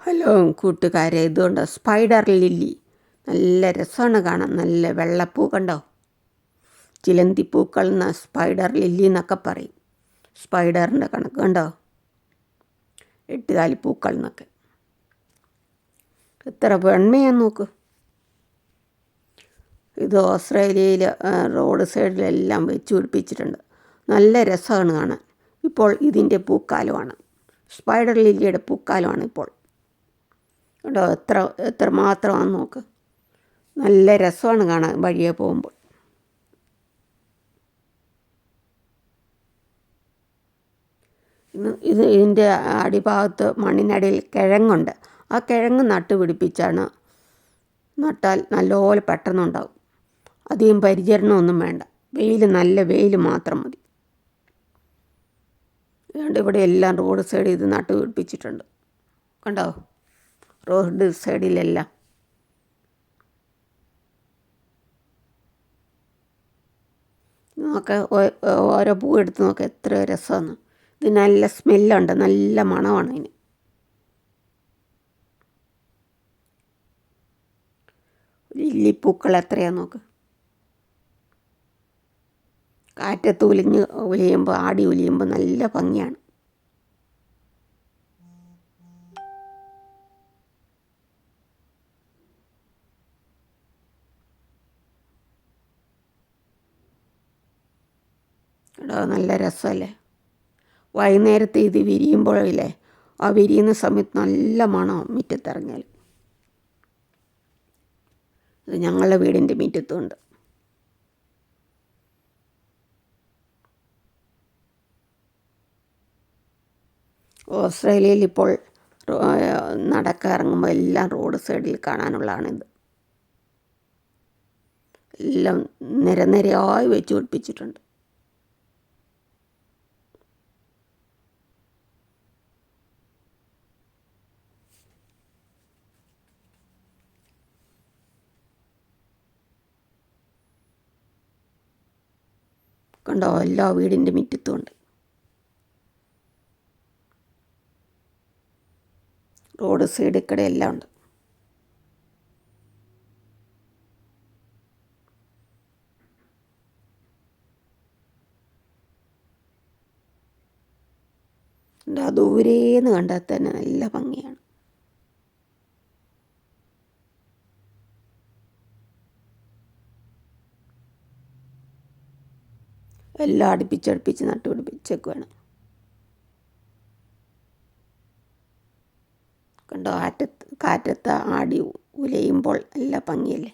Hello കൂട്ടുകാരെ ഇതുകൊണ്ടോ spider lily. നല്ല രസമാണ് കാണാൻ. നല്ല വെള്ളപ്പൂ കണ്ടോ? ചിലന്തിപ്പൂക്കൾ എന്ന സ്പൈഡർ ലില്ലി എന്നൊക്കെ പറയും. സ്പൈഡറിന്റെ കണക്ക് കണ്ടോ? എട്ടുകാലിപ്പൂക്കൾ എന്നൊക്കെ. എത്ര വെണ്മയാന്ന് നോക്ക്. ഇത് ഓസ്ട്രേലിയയിൽ റോഡ് സൈഡിലെല്ലാം വെച്ച് പിടിപ്പിച്ചിട്ടുണ്ട്. നല്ല രസമാണ് കാണാൻ. ഇപ്പോൾ ഇതിന്റെ പൂക്കാലമാണ്. സ്പൈഡർ ലില്ലിയുടെ പൂക്കാലമാണ് ഇപ്പോൾ. കേട്ടോ എത്ര എത്ര മാത്രമാണെന്ന് നോക്ക്. നല്ല രസമാണ് കാണാൻ വഴിയെ പോകുമ്പോൾ. ഇത് ഇതിന്റെ അടിഭാഗത്ത് മണ്ണിനടിയിൽ കിഴങ്ങുണ്ട്. ആ കിഴങ്ങ് നട്ടുപിടിപ്പിച്ചാണ് നട്ടാൽ നല്ലപോലെ പെട്ടെന്നുണ്ടാകും അധികം പരിചരണമൊന്നും വേണ്ട. വെയിൽ നല്ല വെയിൽ മാത്രം മതി. ഇവിടെ എല്ലാം റോഡ് സൈഡ് ഇത് നട്ടുപിടിപ്പിച്ചിട്ടുണ്ട് കണ്ടോ? റോഡ് സൈഡിലെല്ലാം. നോക്ക ഓരോ പൂ എടുത്ത് നോക്ക എത്ര രസമാണ്. ഇത് നല്ല സ്മെല്ലുണ്ട് നല്ല മണമാണ് അതിന്. ലില്ലിപ്പൂക്കൾ എത്രയാ നോക്ക്. കാറ്റത്ത് ഉലിഞ്ഞ് ഉലിയുമ്പോൾ ആടി ഉലിയുമ്പോൾ നല്ല ഭംഗിയാണ്. നല്ല രസമല്ലേ? വൈകുന്നേരത്തെ ഇത് വിരിയുമ്പോഴില്ലേ ആ വിരിയുന്ന സമയത്ത് നല്ല മണം മുറ്റത്തിറങ്ങിയാൽ ഇത് ഞങ്ങളുടെ വീടിന്റെ മുറ്റത്തുണ്ട്. ഓസ്ട്രേലിയയിൽ ഇപ്പോൾ നടക്കാൻ ഇറങ്ങുമ്പോൾ എല്ലാം റോഡ് സൈഡിൽ കാണാനുള്ളതാണിത് എല്ലാം നിരനിരയായി വെച്ച് പിടിപ്പിച്ചിട്ടുണ്ട്. കണ്ടോ? എല്ലാ വീടിന്റെ മിറ്റത്തും ഉണ്ട്. റോഡ് സൈഡ് കൂടെ എല്ലാം ഉണ്ട്. ദൂരേന്ന് കണ്ടാൽ തന്നെ നല്ല ഭംഗിയാണ്. എല്ലാം അടുപ്പിച്ചടുപ്പിച്ച് നട്ടുപിടിപ്പിച്ചേക്കുവാണ്. കണ്ടോ? ആറ്റത്ത് കാറ്റത്ത് ആടി ഉലയുമ്പോൾ നല്ല ഭംഗിയല്ലേ?